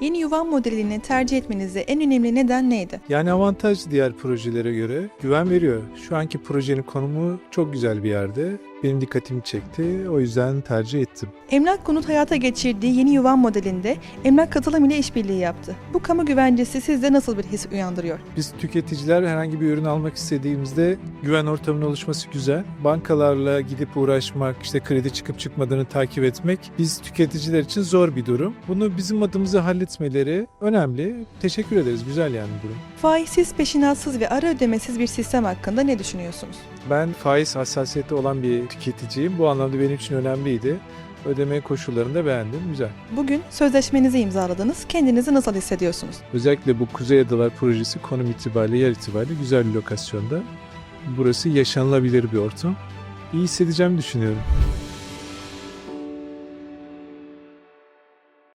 Yeni yuvan modelini tercih etmenize en önemli neden neydi? Yani avantaj diğer projelere göre güven veriyor. Şu anki projenin konumu çok güzel bir yerde. Benim dikkatimi çekti. O yüzden tercih ettim. Emlak Konut hayata geçirdiği yeni yuvan modelinde emlak katılım ile işbirliği yaptı. Bu kamu güvencesi sizde nasıl bir his uyandırıyor? Biz tüketiciler herhangi bir ürün almak istediğimizde güven ortamının oluşması güzel. Bankalarla gidip uğraşmak, işte kredi çıkıp çıkmadığını takip etmek biz tüketiciler için zor bir durum. Bunu bizim adımıza halletmeleri önemli. Teşekkür ederiz. Güzel yani durum. Faizsiz, peşinatsız ve ara ödemesiz bir sistem hakkında ne düşünüyorsunuz? Ben faiz hassasiyeti olan bir tüketiciyim. Bu anlamda benim için önemliydi. Ödeme koşullarını da beğendim. Güzel. Bugün sözleşmenizi imzaladınız. Kendinizi nasıl hissediyorsunuz? Özellikle bu Kuzey Adalar projesi konum itibariyle, yer itibariyle güzel bir lokasyonda. Burası yaşanılabilir bir ortam. İyi hissedeceğimi düşünüyorum.